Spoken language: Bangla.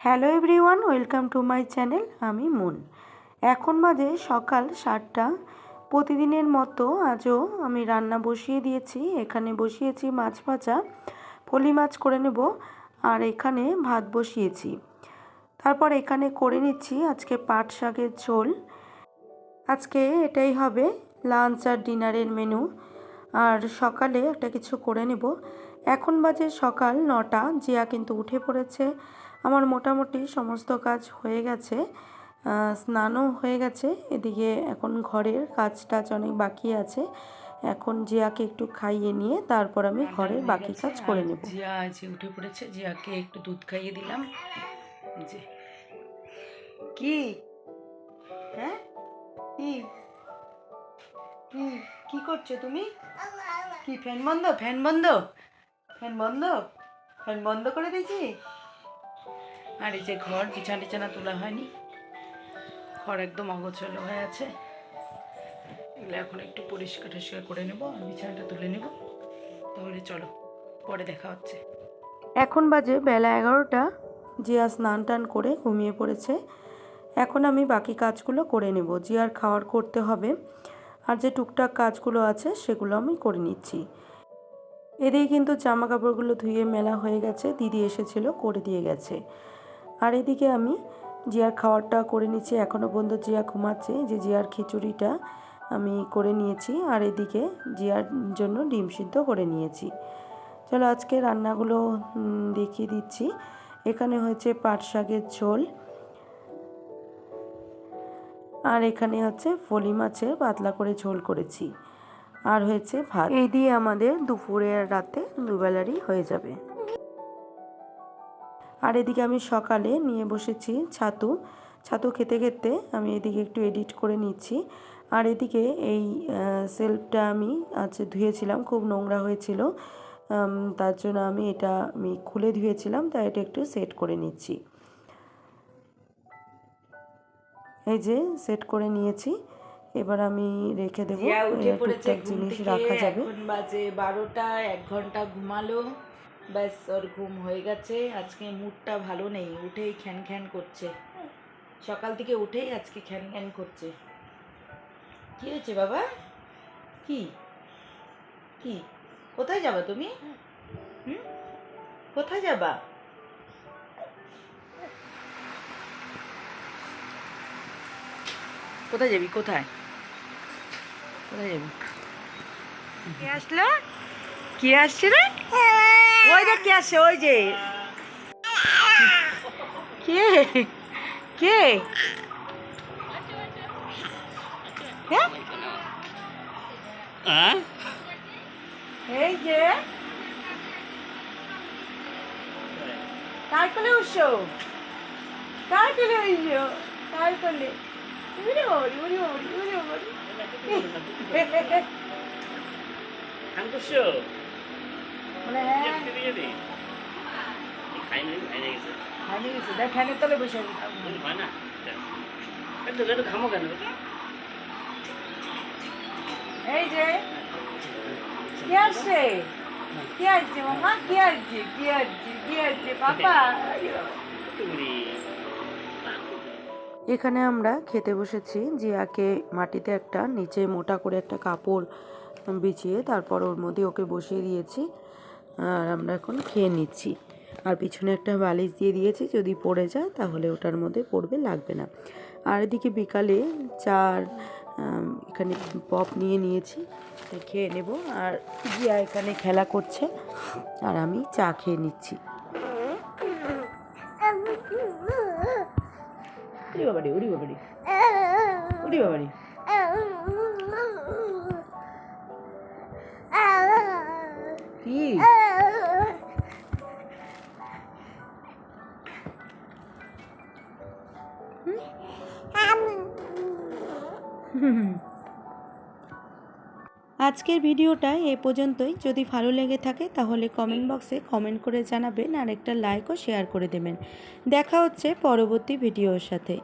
Hello everyone, welcome to my channel, আমি মুন। এখন বাজে সকাল সাতটা। প্রতিদিনের মতো আজও আমি রান্না বসিয়ে দিয়েছি। এখানে বসিয়েছি মাছ ভাজা ফলি মাছ করে নেব, আর এখানে ভাত বসিয়েছি। তারপর এখানে করে নিচ্ছি আজকে পাট শাকের ঝোল। আজকে এটাই হবে লাঞ্চ আর ডিনারের মেনু। আর সকালে একটা কিছু করে নেব। এখন বাজে সকাল নটা, জিয়া কিন্তু উঠে পড়েছে। আমার মোটামুটি সমস্ত কাজ হয়ে গেছে স্নানও হয়ে গেছে এদিকে এখন ঘরের কাজ টাজ অনেক বাকি আছে এখন জিয়াকে একটু খাইয়ে নিয়ে তারপর আমি ঘরের বাকি কাজ করে নেব। জিয়া আছে উঠে পড়েছে জিয়াকে একটু দুধ খাইয়ে দিলাম। যে। কি? হ্যাঁ? কি? কি? কি করছ তুমি? কি ফ্যান বন্ধ? ফ্যান বন্ধ? ফ্যান বন্ধ? ফ্যান বন্ধ করে দিয়েছি? আর এই যে ঘর, বিছানা টিছানা তোলা হয়নি। ঘর একদম অগোছালো হয়ে আছে। এগুলো এখন একটু পরিষ্কার টরিষ্কার করে নেব আর বিছানাটা তুলে নেব। তাহলে চলো, পরে দেখা হচ্ছে। এখন বাজে বেলা এগারোটা। জিয়া স্নান টান করে ঘুমিয়ে পড়েছে। এখন আমি বাকি কাজগুলো করে নেব। জিয়ার খাওয়ার করতে হবে। আর যে টুকটাক কাজগুলো আছে, সেগুলো আমি করে নিচ্ছি। এদিকে কিন্তু জামা কাপড়গুলো ধুয়ে মেলা হয়ে গেছে। দিদি এসেছিল, করে দিয়ে গেছে। আর এদিকে আমি জিয়ার খাওয়ারটা করে নিচ্ছি। এখনও পর্যন্ত জিয়া ঘুমাচ্ছে। যে জিয়ার খিচুড়িটা আমি করে নিয়েছি আর এদিকে জিয়ার জন্য ডিম সিদ্ধ করে নিয়েছি। চলো আজকে রান্নাগুলো দেখিয়ে দিচ্ছি। এখানে হয়েছে পাট শাকের ঝোল। আর এখানে হচ্ছে ফলি মাছের পাতলা করে ঝোল করেছি। আর হয়েছে ভাত। এই দিয়ে আমাদের দুপুরে আর রাতে দুবেলারই হয়ে যাবে। আর এদিকে আমি সকালে নিয়ে বসেছি ছাতু। ছাতু খেতে খেতে আমি এদিকে একটু এডিট করে নিচ্ছি। আর এদিকে এই সেলফটা আমি আজ ধুয়েছিলাম খুব নোংরা হয়েছিল। তার জন্য আমি এটা আমি খুলে ধুয়েছিলাম তাই এটা একটু সেট করে নিচ্ছি। এই যে সেট করে নিয়েছি। এবার আমি রেখে দেবো জিনিস রাখা যাবে। বাজে বারোটা এক ঘণ্টা ঘুমালো। ব্যাস ওর ঘুম হয়ে গেছে। আজকে মুডটা ভালো নেই উঠেই খ্যান খ্যান করছে। সকাল থেকে উঠেই আজকে খ্যান খ্যান করছে। কি হয়েছে বাবা? কি? কি? কোথায় যাবা তুমি? হুম? কোথায় যাবা? কোথায় যাবি? কোথায়? কোথায় যাবি? কে আসলো? কে আসছে রে? ওই দেখ কে আসছে ওই যে। কে? কে? এই যে। কার কোলে উঠছো? কার কোলে উড়ে বাবারি উড়ে বাবারি উড়ে বাবারি বলে হ্যাঁ। বিরিয়ানি খাইনি খাইনি গেছে। হারিয়ে গেছে। দেখ ফ্যানের তলে বসে হয় না? একটু একটু খামো কেন? এই যে কে আসছে? কে আসছে মামা? কে আসছে? কে আসছে? কে আসছে? পাপা? এখানে আমরা খেতে বসেছি। জিয়াকে মাটিতে একটা নিচে মোটা করে একটা কাপড় বিছিয়ে তারপর ওর মধ্যে ওকে বসিয়ে দিয়েছি। আর আমরা এখন খেয়ে নিচ্ছি। আর পিছনে একটা বালিশ দিয়ে দিয়েছি, যদি পড়ে যায় তাহলে ওটার মধ্যে পড়বে, লাগবে না। আর এদিকে বিকালে চার এখানে পপ নিয়ে নিয়েছি খেয়ে নেব। আর জিয়া এখানে খেলা করছে, আর আমি চা খেয়ে নিচ্ছি। উড়ি বাবারি উড়ি বাবারি উড়ি বাবারি। আজকের ভিডিওটা এ পর্যন্তই। যদি ভালো লেগে থাকে তাহলে কমেন্ট বক্সে কমেন্ট করে জানাবেন আর একটা লাইকও শেয়ার করে দেবেন। দেখা হচ্ছে পরবর্তী ভিডিওর সাথে।